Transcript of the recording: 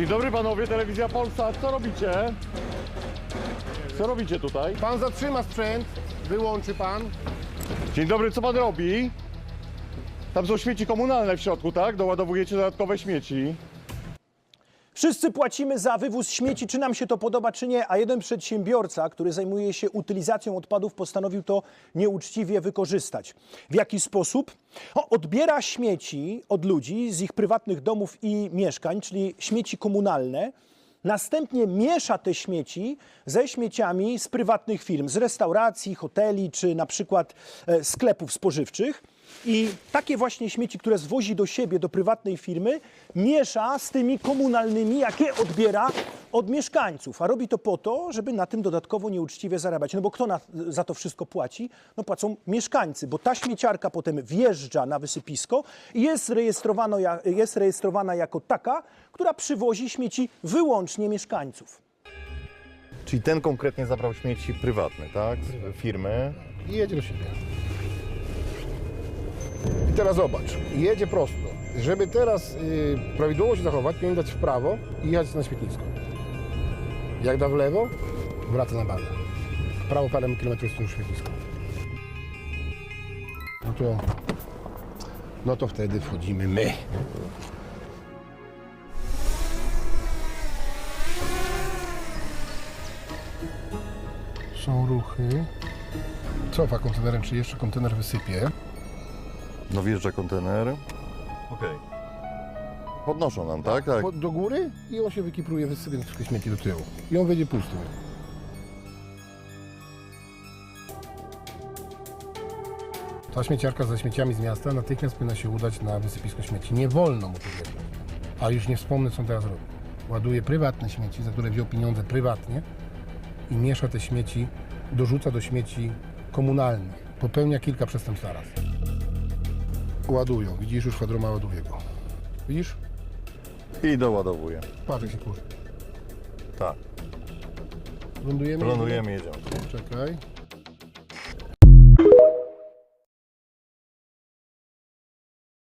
Dzień dobry panowie, telewizja Polsat, co robicie? Co robicie tutaj? Pan zatrzyma sprzęt, wyłączy pan. Dzień dobry, co pan robi? Tam są śmieci komunalne w środku, tak? Doładowujecie dodatkowe śmieci. Wszyscy płacimy za wywóz śmieci, czy nam się to podoba, czy nie, a jeden przedsiębiorca, który zajmuje się utylizacją odpadów, postanowił to nieuczciwie wykorzystać. W jaki sposób? O, odbiera śmieci od ludzi z ich prywatnych domów i mieszkań, czyli śmieci komunalne. Następnie miesza te śmieci ze śmieciami z prywatnych firm, z restauracji, hoteli czy na przykład e, sklepów spożywczych. I takie właśnie śmieci, które zwozi do siebie, do prywatnej firmy, miesza z tymi komunalnymi, jakie odbiera od mieszkańców. A robi to po to, żeby na tym dodatkowo nieuczciwie zarabiać. No bo kto na, za to wszystko płaci? No płacą mieszkańcy, bo ta śmieciarka potem wjeżdża na wysypisko i jest, jest rejestrowana jako taka, która przywozi śmieci wyłącznie mieszkańców. Czyli ten konkretnie zabrał śmieci prywatne, tak? Z firmy. I jedzie do siebie. I teraz zobacz, jedzie prosto. Żeby teraz y, prawidłowo się zachować, powinien dać w prawo i jechać na śmietnisko. Jak da w lewo, wraca na bandę. W prawo parę kilometrów stąd śmietnisko. No to, no to wtedy wchodzimy my. Są ruchy. Cofa kontenerem, czy jeszcze kontener wysypie. No wjeżdża kontener. Okej. Podnoszą nam, tak? Tak. Po- do góry i on się wykipruje, wysypie wszystkie śmieci do tyłu. I on wejdzie pusty. Ta śmieciarka ze śmieciami z miasta natychmiast powinna się udać na wysypisko śmieci. Nie wolno mu to zrobić. A już nie wspomnę, co on teraz robi. Ładuje prywatne śmieci, za które wziął pieniądze prywatnie i miesza te śmieci, dorzuca do śmieci komunalnych. Popełnia kilka przestępstw naraz. Ładują. Widzisz, już kwadroma ładuje go. Widzisz? I doładowuje. Patrz, jak się kurzy. Tak. Lądujemy? Planujemy, jedziemy. Czekaj.